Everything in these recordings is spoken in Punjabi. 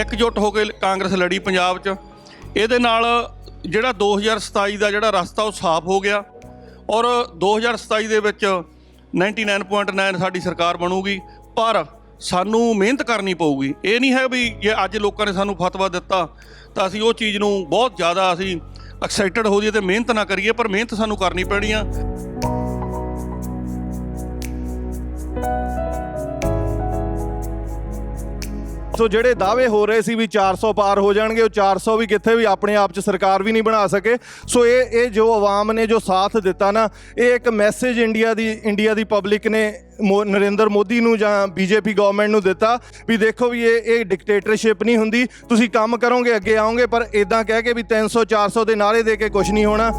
ਇਕਜੁੱਟ ਹੋ ਕੇ ਕਾਂਗਰਸ ਲੜੀ ਪੰਜਾਬ 'ਚ। ਇਹਦੇ ਨਾਲ ਜਿਹੜਾ 2027 ਦਾ ਜਿਹੜਾ ਰਸਤਾ ਉਹ ਸਾਫ਼ ਹੋ ਗਿਆ ਔਰ 2027 ਦੇ ਵਿੱਚ 99.9 ਸਾਡੀ ਸਰਕਾਰ ਬਣੂਗੀ, ਪਰ ਸਾਨੂੰ ਮਿਹਨਤ ਕਰਨੀ ਪਊਗੀ। ਇਹ ਨਹੀਂ ਹੈ ਵੀ ਜੇ ਅੱਜ ਲੋਕਾਂ ਨੇ ਸਾਨੂੰ ਫਤਵਾ ਦਿੱਤਾ, ਤਾਂ ਅਸੀਂ ਉਹ ਚੀਜ਼ ਨੂੰ ਬਹੁਤ ਜ਼ਿਆਦਾ ਅਸੀਂ ਐਕਸਾਈਟਡ ਹੋ ਜਾਈਏ ਤੇ ਮਿਹਨਤ ਨਾ ਕਰੀਏ, ਪਰ ਮਿਹਨਤ ਸਾਨੂੰ ਕਰਨੀ ਪੈਣੀ ਆ। ਸੋ ਜਿਹੜੇ ਦਾਅਵੇ ਹੋ ਰਹੇ ਸੀ ਵੀ 400 ਪਾਰ ਹੋ ਜਾਣਗੇ, ਉਹ 400 ਵੀ ਕਿੱਥੇ ਵੀ ਆਪਣੇ ਆਪ 'ਚ ਸਰਕਾਰ ਵੀ ਨਹੀਂ ਬਣਾ ਸਕੇ। ਸੋ ਇਹ ਇਹ ਜੋ ਆਵਾਮ ਨੇ ਜੋ ਸਾਥ ਦਿੱਤਾ ਨਾ, ਇਹ ਇੱਕ ਮੈਸੇਜ ਇੰਡੀਆ ਦੀ ਇੰਡੀਆ ਦੀ ਪਬਲਿਕ ਨੇ ਮੋ- ਨਰਿੰਦਰ ਮੋਦੀ ਨੂੰ ਜਾਂ ਬੀਜੇਪੀ ਗਵਰਨਮੈਂਟ ਨੂੰ ਦਿੱਤਾ ਵੀ ਦੇਖੋ ਵੀ ਇਹ ਇਹ ਡਿਕਟੇਟਰਸ਼ਿਪ ਨਹੀਂ ਹੁੰਦੀ। ਤੁਸੀਂ ਕੰਮ ਕਰੋਗੇ, ਅੱਗੇ ਆਓਗੇ, ਪਰ ਇਦਾਂ ਕਹਿ ਕੇ ਵੀ 300 400 ਦੇ ਨਾਰੇ ਦੇ ਕੇ ਕੁਝ ਨਹੀਂ ਹੋਣਾ।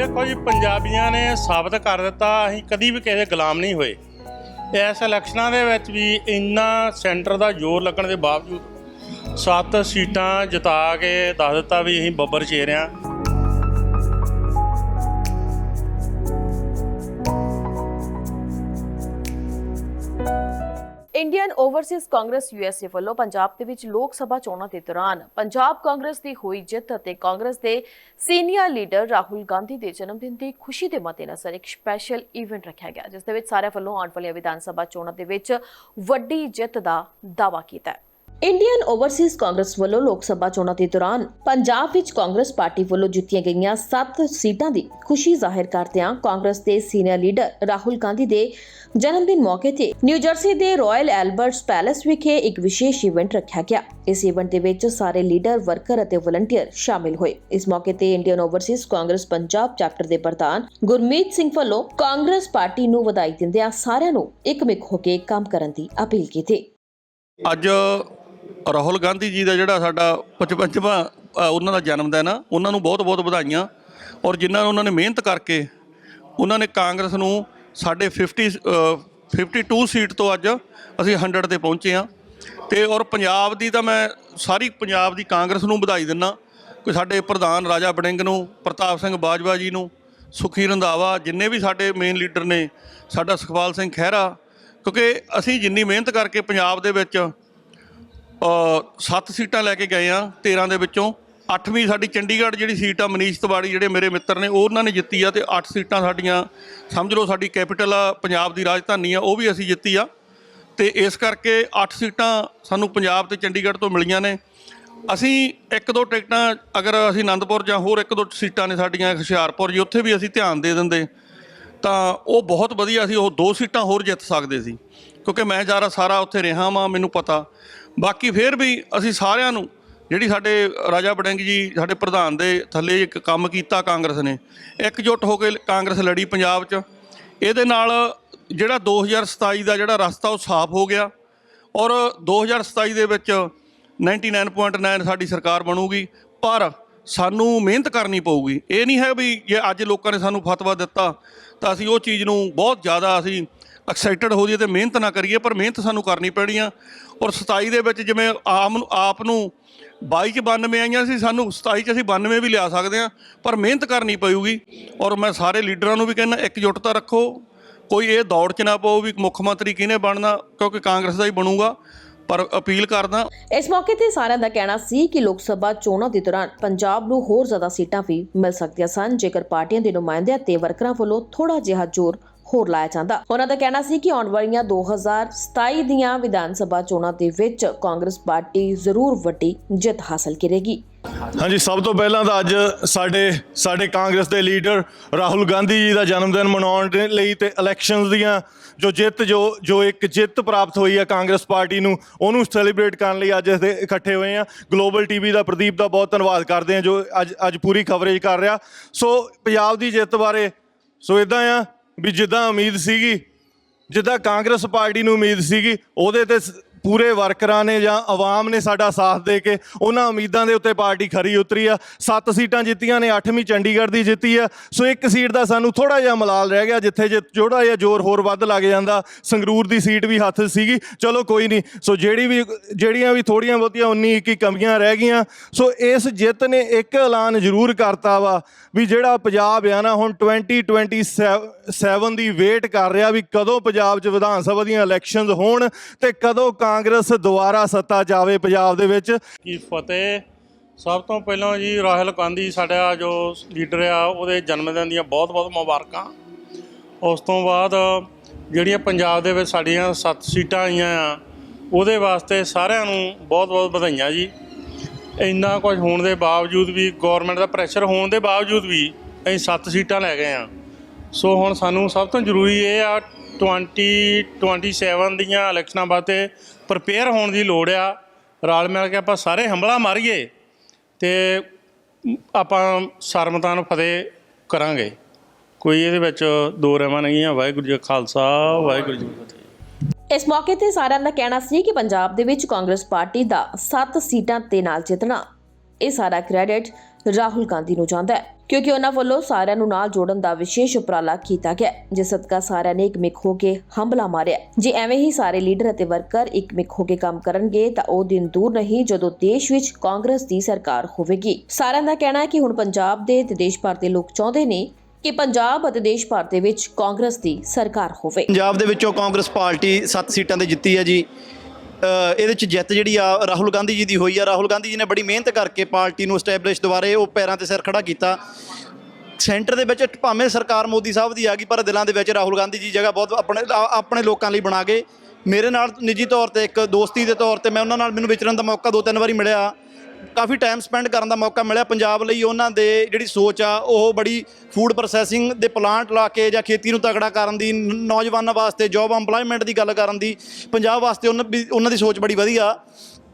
ਦੇਖੋ ਜੀ ਪੰਜਾਬੀਆਂ ਨੇ ਸਾਬਤ ਕਰ ਦਿੱਤਾ, ਅਸੀਂ ਕਦੀ ਵੀ ਕਿਸੇ ਗੁਲਾਮ ਨਹੀਂ ਹੋਏ। ਇਸ ਇਲੈਕਸ਼ਨਾਂ ਦੇ ਵਿੱਚ ਵੀ ਇੰਨਾ ਸੈਂਟਰ ਦਾ ਜ਼ੋਰ ਲੱਗਣ ਦੇ ਬਾਵਜੂਦ ਸੱਤ ਸੀਟਾਂ ਜਿਤਾ ਕੇ ਦੱਸ ਦਿੱਤਾ ਵੀ ਅਸੀਂ ਬੱਬਰ ਚੇਰ ਹਾਂ ਇੰਡੀਅਨ ਓਵਰਸੀਜ਼ ਕਾਂਗਰਸ ਯੂਐਸਏ ਵੱਲੋਂ ਪੰਜਾਬ ਦੇ ਵਿੱਚ ਲੋਕ ਸਭਾ ਚੋਣਾਂ ਦੇ ਦੌਰਾਨ ਪੰਜਾਬ ਕਾਂਗਰਸ ਦੀ ਹੋਈ ਜਿੱਤ ਅਤੇ ਕਾਂਗਰਸ ਦੇ ਸੀਨੀਅਰ ਲੀਡਰ ਰਾਹੁਲ ਗਾਂਧੀ ਦੇ ਜਨਮ ਦਿਨ ਦੀ ਖੁਸ਼ੀ ਦੇ ਮੱਦੇਨਜ਼ਰ ਇੱਕ ਸਪੈਸ਼ਲ ਈਵੈਂਟ ਰੱਖਿਆ ਗਿਆ, ਜਿਸ ਦੇ ਵਿੱਚ ਸਾਰਿਆਂ ਵੱਲੋਂ ਆਉਣ ਵਾਲੀਆਂ ਵਿਧਾਨ ਸਭਾ ਚੋਣਾਂ ਦੇ ਵਿੱਚ ਵੱਡੀ ਜਿੱਤ ਦਾ ਦਾਅਵਾ ਕੀਤਾ ਹੈ। ਇੰਡੀਅਨ ਓਵਰਸੀਜ਼ ਕਾਂਗਰਸ ਵੱਲੋਂ ਲੋਕ ਸਭਾ ਚੋਣਾਂ ਦੇ ਦੌਰਾਨ ਪੰਜਾਬ ਵਿੱਚ ਕਾਂਗਰਸ ਪਾਰਟੀ ਵੱਲੋਂ ਜਿੱਤੀਆਂ ਗਈਆਂ 7 ਸੀਟਾਂ ਦੀ ਖੁਸ਼ੀ ਜ਼ਾਹਿਰ ਕਰਦਿਆਂ ਕਾਂਗਰਸ ਦੇ ਸੀਨੀਅਰ ਲੀਡਰ ਰਾਹੁਲ ਗਾਂਧੀ ਦੇ ਜਨਮ ਦਿਨ ਮੌਕੇ ਤੇ ਨਿਊ ਦੇ ਰਾਇਲ ਐਲਬਰਟਸ ਪੈਲੇਸ ਵਿਖੇ ਇੱਕ ਵਿਸ਼ੇਸ਼ ਇਵੈਂਟ ਰੱਖਿਆ ਗਿਆ। ਇਸ ਇਵੈਂਟ ਦੇ ਵਿੱਚ ਸਾਰੇ ਲੀਡਰ, ਵਰਕਰ ਅਤੇ ਵਲੰਟੀਅਰ ਸ਼ਾਮਿਲ ਹੋਏ। ਇਸ ਮੌਕੇ ਤੇ Indian Overseas Congress Punjab chapter ਦੇ ਪ੍ਰਧਾਨ ਗੁਰਮੀਤ ਸਿੰਘ ਵੱਲੋਂ ਕਾਂਗਰਸ ਪਾਰਟੀ ਨੂੰ ਵਧਾਈ ਦਿੰਦਿਆਂ ਸਾਰਿਆਂ ਨੂੰ ਇਕਮਿਕ ਹੋ ਕੇ ਕੰਮ ਕਰਨ ਦੀ ਅਪੀਲ ਕੀਤੀ। ਅੱਜ ਰਾਹੁਲ ਗਾਂਧੀ ਜੀ ਦਾ ਜਿਹੜਾ ਸਾਡਾ 55ਵਾਂ ਉਹਨਾਂ ਦਾ ਜਨਮ ਦਿਨ ਆ ਉਹਨਾਂ ਨੂੰ ਬਹੁਤ-ਬਹੁਤ ਵਧਾਈਆਂ। ਔਰ ਜਿਨ੍ਹਾਂ ਨੂੰ ਉਹਨਾਂ ਨੇ ਮਿਹਨਤ ਕਰਕੇ ਉਹਨਾਂ ਨੇ ਕਾਂਗਰਸ ਨੂੰ ਸਾਡੇ 50 ਅ, 52 ਸੀਟ ਤੋਂ ਅੱਜ ਅਸੀਂ 100 ਤੇ ਪਹੁੰਚੇ ਆ ਤੇ ਔਰ ਪੰਜਾਬ ਦੀ ਤਾਂ ਮੈਂ ਸਾਰੀ ਪੰਜਾਬ ਦੀ ਕਾਂਗਰਸ ਨੂੰ ਵਧਾਈ ਦਿੰਨਾ। ਕਿ ਸਾਡੇ ਪ੍ਰਧਾਨ ਰਾਜਾ ਬੜਿੰਗ ਨੂੰ ਪ੍ਰਤਾਪ ਸਿੰਘ ਬਾਜਵਾ ਜੀ ਨੂੰ ਸੁਖੀ ਰੰਧਾਵਾ ਜਿੰਨੇ ਵੀ ਸਾਡੇ ਮੇਨ ਲੀਡਰ ਨੇ ਸਾਡਾ ਸੁਖਪਾਲ ਸਿੰਘ ਖਹਿਰਾ ਕਿਉਂਕਿ ਅਸੀਂ ਜਿੰਨੀ ਮਿਹਨਤ ਕਰਕੇ ਪੰਜਾਬ ਦੇ ਵਿੱਚ ਅ, ਸੱਤ ਸੀਟਾਂ ਲੈ ਕੇ ਗਏ ਆ 13 ਦੇ ਵਿੱਚੋਂ 8ਵੀਂ ਸਾਡੀ ਚੰਡੀਗੜ੍ਹ ਜਿਹੜੀ ਸੀਟ ਆ ਮਨੀਸ਼ ਤਿਵਾੜੀ ਜਿਹੜੇ ਮੇਰੇ ਮਿੱਤਰ ਨੇ ਉਹ ਉਹਨਾਂ ਨੇ ਜਿੱਤੀ ਆ ਤੇ 8 ਸੀਟਾਂ ਸਾਡੀਆਂ ਸਮਝ ਲਓ ਸਾਡੀ ਕੈਪੀਟਲ ਆ ਪੰਜਾਬ ਦੀ ਰਾਜਧਾਨੀ ਆ ਉਹ ਵੀ ਅਸੀਂ ਜਿੱਤੀ ਆ। ਤੇ ਇਸ ਕਰਕੇ 8 ਸੀਟਾਂ ਸਾਨੂੰ ਪੰਜਾਬ ਤੇ ਚੰਡੀਗੜ੍ਹ ਤੋਂ ਮਿਲੀਆਂ ਨੇ। ਅਸੀਂ ਇੱਕ ਦੋ ਟਿਕਟਾਂ ਅਗਰ ਅਸੀਂ ਆਨੰਦਪੁਰ ਜਾਂ ਹੋਰ ਇੱਕ ਦੋ ਸੀਟਾਂ ਨੇ ਸਾਡੀਆਂ ਹੁਸ਼ਿਆਰਪੁਰ ਜੀ ਉੱਥੇ ਵੀ ਅਸੀਂ ਧਿਆਨ ਦੇ ਦਿੰਦੇ। ਤਾਂ ਉਹ ਬਹੁਤ ਵਧੀਆ ਸੀ ਉਹ ਦੋ ਸੀਟਾਂ ਹੋਰ ਜਿੱਤ ਸਕਦੇ ਸੀ। ਕਿਉਂਕਿ ਮੈਂ ਜ਼ਿਆਦਾ ਸਾਰਾ ਉੱਥੇ ਰਿਹਾ ਵਾਂ ਮੈਨੂੰ ਪਤਾ। ਬਾਕੀ ਫਿਰ ਵੀ ਅਸੀਂ ਸਾਰਿਆਂ ਨੂੰ, ਜਿਹੜੀ ਸਾਡੇ ਰਾਜਾ ਬੜਿੰਗ ਜੀ, ਸਾਡੇ ਪ੍ਰਧਾਨ ਦੇ ਥੱਲੇ ਇੱਕ ਕੰਮ ਕੀਤਾ ਕਾਂਗਰਸ ਨੇ, ਇਕਜੁੱਟ ਹੋ ਕੇ ਕਾਂਗਰਸ ਲੜੀ ਪੰਜਾਬ 'ਚ। ਇਹਦੇ ਨਾਲ ਜਿਹੜਾ 2027 ਦਾ ਜਿਹੜਾ ਰਸਤਾ ਉਹ ਸਾਫ਼ ਹੋ ਗਿਆ ਔਰ 2027 ਦੇ ਵਿੱਚ 99.9 ਸਾਡੀ ਸਰਕਾਰ ਬਣੂਗੀ, ਪਰ ਸਾਨੂੰ ਮਿਹਨਤ ਕਰਨੀ ਪਊਗੀ। ਇਹ ਨਹੀਂ ਹੈ ਵੀ ਜੇ ਅੱਜ ਲੋਕਾਂ ਨੇ ਸਾਨੂੰ ਫਤਵਾ ਦਿੱਤਾ, ਤਾਂ ਅਸੀਂ ਉਹ ਚੀਜ਼ ਨੂੰ ਬਹੁਤ ਜ਼ਿਆਦਾ ਅਸੀਂ ਐਕਸਾਈਟਡ ਹੋ ਜਾਈਏ ਤੇ ਮਿਹਨਤ ਨਾ ਕਰੀਏ, ਪਰ ਮਿਹਨਤ ਸਾਨੂੰ ਕਰਨੀ ਪੈਣੀ ਆ। ਔਰ 27 ਦੇ ਵਿੱਚ ਜਿਵੇਂ ਆਮ ਨੂੰ, ਆਪ ਨੂੰ 22 ਚ 92 ਆਈਆਂ ਸੀ, ਸਾਨੂੰ 27 ਚ ਅਸੀਂ 92 ਵੀ ਲਿਆ ਸਕਦੇ ਆ ਪਰ ਮਿਹਨਤ ਕਰਨੀ ਪਊਗੀ। ਔਰ ਮੈਂ ਸਾਰੇ ਲੀਡਰਾਂ ਨੂੰ ਵੀ ਕਹਿੰਦਾ ਇਕਜੁੱਟਤਾ ਰੱਖੋ। ਕੋਈ ਇਹ ਦੌੜ ਚ ਨਾ ਪਾਓ ਵੀ ਮੁੱਖ ਮੰਤਰੀ ਕਿਹਨੇ ਬਣਨਾ, ਕਿਉਂਕਿ ਕਾਂਗਰਸ ਦਾ ਹੀ ਬਣੂਗਾ, ਪਰ ਅਪੀਲ ਕਰਦਾ। ਇਸ ਮੌਕੇ ਤੇ ਸਾਰਿਆਂ ਦਾ ਕਹਿਣਾ ਸੀ ਕਿ ਲੋਕ ਸਭਾ ਚੋਣਾਂ ਦੇ ਦੌਰਾਨ ਪੰਜਾਬ ਨੂੰ ਹੋਰ ਜ਼ਿਆਦਾ ਸੀਟਾਂ ਵੀ ਮਿਲ ਸਕਦੀਆਂ ਸਨ। ਜੇਕਰ ਪਾਰਟੀਆਂ ਦੇ ਨੁਮਾਇੰਦਿਆਂ ਤੇ ਵਰਕਰਾਂ ਵੱਲੋਂ ਥੋੜਾ ਜਿਹਾ ਜ਼ੋਰ ਹੋਰ ਲਾਇਆ ਜਾਂਦਾ। ਉਹਨਾਂ ਦਾ ਕਹਿਣਾ ਸੀ ਕਿ ਆਉਣ ਵਾਲੀਆਂ 2027 ਦੀਆਂ ਵਿਧਾਨ ਸਭਾ ਚੋਣਾਂ ਦੇ ਵਿੱਚ ਕਾਂਗਰਸ ਪਾਰਟੀ ਜ਼ਰੂਰ ਵੱਡੀ ਜਿੱਤ ਹਾਸਲ ਕਰੇਗੀ। ਹਾਂਜੀ, ਸਭ ਤੋਂ ਪਹਿਲਾਂ ਤਾਂ ਅੱਜ ਸਾਡੇ ਸਾਡੇ ਕਾਂਗਰਸ ਦੇ ਲੀਡਰ ਰਾਹੁਲ ਗਾਂਧੀ ਜੀ ਦਾ ਜਨਮ ਦਿਨ ਮਨਾਉਣ ਦੇ ਲਈ ਤੇ ਇਲੈਕਸ਼ਨਸ ਦੀਆਂ ਜੋ ਜਿੱਤ, ਜੋ ਜੋ ਇੱਕ ਜਿੱਤ ਪ੍ਰਾਪਤ ਹੋਈ ਹੈ ਕਾਂਗਰਸ ਪਾਰਟੀ ਨੂੰ, ਉਹਨੂੰ ਸੈਲੀਬ੍ਰੇਟ ਕਰਨ ਲਈ ਅੱਜ ਇੱਥੇ ਇਕੱਠੇ ਹੋਏ ਆ। ਗਲੋਬਲ ਟੀਵੀ ਦਾ ਪ੍ਰਦੀਪ ਦਾ ਬਹੁਤ ਧੰਨਵਾਦ ਕਰਦੇ ਆ ਜੋ ਅੱਜ ਅੱਜ ਪੂਰੀ ਕਵਰੇਜ ਕਰ ਰਿਹਾ। ਸੋ ਪੰਜਾਬ ਦੀ ਜਿੱਤ ਬਾਰੇ, ਸੋ ਇਦਾਂ ਆ ਵੀ ਜਿੱਦਾਂ ਉਮੀਦ ਸੀਗੀ, ਜਿੱਦਾਂ ਕਾਂਗਰਸ ਪਾਰਟੀ ਨੂੰ ਉਮੀਦ ਸੀਗੀ, ਉਹਦੇ ਤੇ ਸ- ਪੂਰੇ ਵਰਕਰਾਂ ਨੇ ਜਾਂ ਆਵਾਮ ਨੇ ਸਾਡਾ ਸਾਥ ਦੇ ਕੇ ਉਹਨਾਂ ਉਮੀਦਾਂ ਦੇ ਉੱਤੇ ਪਾਰਟੀ ਖਰੀ ਉਤਰੀ ਆ। ਸੱਤ ਸੀਟਾਂ ਜਿੱਤੀਆਂ ਨੇ 8ਵੀਂ ਚੰਡੀਗੜ੍ਹ ਦੀ ਜਿੱਤੀ ਆ। ਸੋ ਇੱਕ ਸੀਟ ਦਾ ਸਾਨੂੰ ਥੋੜਾ ਜਿਹਾ ਮਲਾਲ ਰਹਿ ਗਿਆ, ਜਿੱਥੇ ਜੇ ਥੋੜਾ ਜਿਹਾ ਜ਼ੋਰ ਹੋਰ ਵੱਧ ਲੱਗ ਜਾਂਦਾ, ਸੰਗਰੂਰ ਦੀ ਸੀਟ ਵੀ ਹੱਥ ਸੀਗੀ। ਚਲੋ ਕੋਈ ਨਹੀਂ, ਸੋ ਜਿਹੜੀ ਵੀ, ਜਿਹੜੀਆਂ ਵੀ ਥੋੜੀਆਂ ਬਹੁਤੀਆਂ 19 21 ਕਮੀਆਂ ਰਹਿ ਗਈਆਂ, ਸੋ ਇਸ ਜਿੱਤ ਨੇ ਇੱਕ ਐਲਾਨ ਜ਼ਰੂਰ ਕਰਤਾ ਵਾ, ਵੀ ਜਿਹੜਾ ਪੰਜਾਬ ਆ ਨਾ, ਹੁਣ 2027 ਦੀ ਵੇਟ ਕਰ ਰਿਹਾ ਵੀ ਕਦੋਂ ਪੰਜਾਬ 'ਚ ਵਿਧਾਨ ਸਭਾ ਦੀਆਂ ਇਲੈਕਸ਼ਨਸ ਹੋਣ ਤੇ ਕਦੋਂ ਕਾਂਗਰਸ ਦੁਬਾਰਾ ਸੱਤਾ 'ਚ ਆਵੇ ਪੰਜਾਬ ਦੇ ਵਿੱਚ। ਕੀ ਫਤਿਹ। ਸਭ ਤੋਂ ਪਹਿਲਾਂ ਜੀ ਰਾਹੁਲ ਗਾਂਧੀ ਸਾਡਾ ਜੋ ਲੀਡਰ ਆ, ਉਹਦੇ ਜਨਮ ਦਿਨ ਦੀਆਂ ਬਹੁਤ-ਬਹੁਤ ਮੁਬਾਰਕਾਂ। ਉਸ ਤੋਂ ਬਾਅਦ ਜਿਹੜੀਆਂ ਪੰਜਾਬ ਦੇ ਵਿੱਚ ਸਾਡੀਆਂ 7 ਸੀਟਾਂ ਆਈਆਂ ਆ, ਉਹਦੇ ਵਾਸਤੇ ਸਾਰਿਆਂ ਨੂੰ ਬਹੁਤ-ਬਹੁਤ ਵਧਾਈਆਂ ਜੀ। ਇੰਨਾ ਕੁਝ ਹੋਣ ਦੇ ਬਾਵਜੂਦ ਵੀ ਗਵਰਨਮੈਂਟ ਦਾ ਪ੍ਰੈਸ਼ਰ ਹੋਣ ਦੇ ਬਾਵਜੂਦ ਵੀ ਅਸੀਂ 7 ਸੀਟਾਂ ਲੈ ਗਏ ਆ। ਸੋ ਹੁਣ ਸਾਨੂੰ ਸਭ ਤੋਂ ਜ਼ਰੂਰੀ ਇਹ ਆ 2027 ਦੀਆਂ ਇਲੈਕਸ਼ਨਾਂ ਵਾਸਤੇ ਪ੍ਰਪੇਅਰ ਹੋਣ ਦੀ ਲੋੜ ਆ। ਰਲ ਮਿਲ ਕੇ ਆਪਾਂ ਸਾਰੇ ਹੰਬਲਾ ਮਾਰੀਏ ਤੇ ਆਪਾਂ ਸਰਮਤਾਨ ਫਤਿਹ ਕਰਾਂਗੇ। ਕੋਈ ਇਹਦੇ ਵਿੱਚ ਦੋ ਰਹਿਮਾ ਨਹੀਂ ਆ। ਵਾਹਿਗੁਰੂ ਜੀ ਕਾ ਖਾਲਸਾ, ਵਾਹਿਗੁਰੂ ਜੀ ਫਤਿਹ। ਇਸ ਮੌਕੇ ਤੇ ਸਾਰਿਆਂ ਦਾ ਕਹਿਣਾ ਸੀ ਕਿ ਪੰਜਾਬ ਦੇ ਵਿੱਚ ਕਾਂਗਰਸ ਪਾਰਟੀ ਦਾ 7 ਸੀਟਾਂ ਤੇ ਨਾਲ ਜਿੱਤਣਾ। ਇਹ ਸਾਰਾ ਕ੍ਰੈਡਿਟ ਰਾਹੁਲ ਗਾਂਧੀ ਨੂੰ ਜਾਂਦਾ ਹੈ, ਕਿਉਂਕਿ ਉਹਨਾਂ ਵੱਲੋਂ ਸਾਰਿਆਂ ਨੂੰ ਨਾਲ ਜੋੜਨ ਦਾ ਵਿਸ਼ੇਸ਼ ਉਪਰਾਲਾ ਕੀਤਾ ਗਿਆ ਜਿਸ ਸਦਕਾ ਸਾਰਿਆਂ ਨੇ ਇੱਕਮਿਕ ਹੋ ਕੇ ਹੰਬਲਾ ਮਾਰਿਆ ਜੇ ਐਵੇਂ ਹੀ ਸਾਰੇ ਲੀਡਰ ਅਤੇ ਵਰਕਰ ਇੱਕਮਿਕ ਹੋ ਕੇ ਕੰਮ ਕਰਨਗੇ, ਤਾਂ ਉਹ ਦਿਨ ਦੂਰ ਨਹੀਂ, ਜਦੋਂ ਦੇਸ਼ ਵਿੱਚ ਕਾਂਗਰਸ ਦੀ ਸਰਕਾਰ ਹੋਵੇਗੀ। ਸਾਰਿਆਂ ਦਾ ਕਹਿਣਾ ਹੈ ਕਿ ਹੁਣ ਪੰਜਾਬ ਦੇ ਤੇ ਦੇਸ਼ ਭਰ ਦੇ ਲੋਕ ਚਾਹੁੰਦੇ ਨੇ ਕਿ ਪੰਜਾਬ ਅਤੇ ਦੇਸ਼ ਭਰ ਦੇ ਵਿੱਚ ਕਾਂਗਰਸ ਦੀ ਸਰਕਾਰ ਹੋਵੇ। ਪੰਜਾਬ ਦੇ ਵਿੱਚੋਂ ਕਾਂਗਰਸ ਪਾਰਟੀ 7 ਸੀਟਾਂ ਤੇ ਜਿੱਤੀ ਹੈ ਜੀ। ਇਹਦੇ 'ਚ ਜਿੱਤ ਜਿਹੜੀ ਆ ਰਾਹੁਲ ਗਾਂਧੀ ਜੀ ਦੀ ਹੋਈ ਆ। ਰਾਹੁਲ ਗਾਂਧੀ ਜੀ ਨੇ ਬੜੀ ਮਿਹਨਤ ਕਰਕੇ ਪਾਰਟੀ ਨੂੰ ਸਟੈਬਲਿਸ਼ ਦੁਬਾਰੇ ਉਹ ਪੈਰਾਂ ਤੇ ਸਿਰ ਖੜਾ ਕੀਤਾ। ਸੈਂਟਰ ਦੇ ਵਿੱਚ ਭਾਵੇਂ ਸਰਕਾਰ ਮੋਦੀ ਸਾਹਿਬ ਦੀ ਆ ਗਈ, ਪਰ ਦਿਲਾਂ ਦੇ ਵਿੱਚ ਰਾਹੁਲ ਗਾਂਧੀ ਜੀ ਜਗ੍ਹਾ ਬਹੁਤ ਆਪਣੇ ਆਪਣੇ ਲੋਕਾਂ ਲਈ ਬਣਾ ਗਏ। ਮੇਰੇ ਨਾਲ ਨਿੱਜੀ ਤੌਰ ਤੇ ਇੱਕ ਦੋਸਤੀ ਦੇ ਤੌਰ ਤੇ ਮੈਂ ਉਹਨਾਂ ਨਾਲ, ਮੈਨੂੰ ਵਿਚਰਨ ਦਾ ਮੌਕਾ ਦੋ ਤਿੰਨ ਵਾਰੀ ਮਿਲਿਆ। ਕਾਫੀ ਟਾਈਮ ਸਪੈਂਡ ਕਰਨ ਦਾ ਮੌਕਾ ਮਿਲਿਆ। ਪੰਜਾਬ ਲਈ ਉਹਨਾਂ ਦੇ ਜਿਹੜੀ ਸੋਚ ਆ, ਉਹ ਬੜੀ ਫੂਡ ਪ੍ਰੋਸੈਸਿੰਗ ਦੇ ਪਲਾਂਟ ਲਾ ਕੇ ਜਾਂ ਖੇਤੀ ਨੂੰ ਤਗੜਾ ਕਰਨ ਦੀ, ਨੌਜਵਾਨਾਂ ਵਾਸਤੇ ਜੌਬ ਏਮਪਲੋਇਮੈਂਟ ਦੀ ਗੱਲ ਕਰਨ ਦੀ, ਪੰਜਾਬ ਵਾਸਤੇ ਉਹਨਾਂ ਵੀ- ਉਹਨਾਂ ਦੀ ਸੋਚ ਬੜੀ ਵਧੀਆ।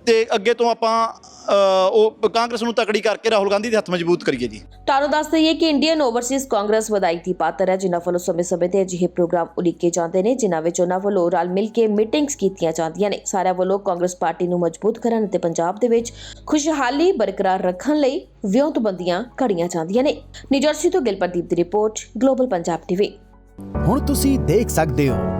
ਤੇ ਅੱਗੇ ਤੋਂ ਆਪਾਂ ਉਹ ਕਾਂਗਰਸ ਨੂੰ ਤਕੜੀ ਕਰਕੇ ਰਾਹੁਲ ਗਾਂਧੀ ਦੇ ਹੱਥ ਮਜ਼ਬੂਤ ਕਰੀਏ ਜੀ। ਤੁਹਾਨੂੰ ਦੱਸ ਦਈਏ ਕਿ ਇੰਡੀਅਨ ਓਵਰਸੀਜ਼ ਕਾਂਗਰਸ ਵਧਾਈ ਦੀ ਪਾਤਰ ਹੈ ਜਿਨ੍ਹਾਂ ਵੱਲੋਂ ਸਮੇਂ-ਸਮੇਂ ਤੇ ਅਜਿਹੇ ਪ੍ਰੋਗਰਾਮ ਉਲੀਕੇ ਜਾਂਦੇ ਨੇ ਜਿਨ੍ਹਾਂ ਵਿੱਚ ਉਹਨਾਂ ਵੱਲੋਂ ਰਲ ਮਿਲ ਕੇ ਮੀਟਿੰਗਸ ਕੀਤੀਆਂ ਜਾਂਦੀਆਂ ਨੇ। ਸਾਰਿਆਂ ਵੱਲੋਂ ਕਾਂਗਰਸ ਪਾਰਟੀ ਨੂੰ ਮਜ਼ਬੂਤ ਕਰਨ ਅਤੇ ਪੰਜਾਬ ਦੇ ਵਿੱਚ ਖੁਸ਼ਹਾਲੀ ਬਰਕਰਾਰ ਰੱਖਣ ਲਈ ਵਿਉਂਤਬੰਦੀਆਂ ਘੜੀਆਂ ਜਾਂਦੀਆਂ ਨੇ। ਨਿਊਜਰਸੀ ਤੋਂ ਗਿਲਪਰਦੀਪ ਦੀ ਰਿਪੋਰਟ ਗਲੋਬਲ ਪੰਜਾਬ ਟੀਵੀ। ਹੁਣ ਤੁਸੀਂ ਦੇਖ ਸਕਦੇ ਹੋ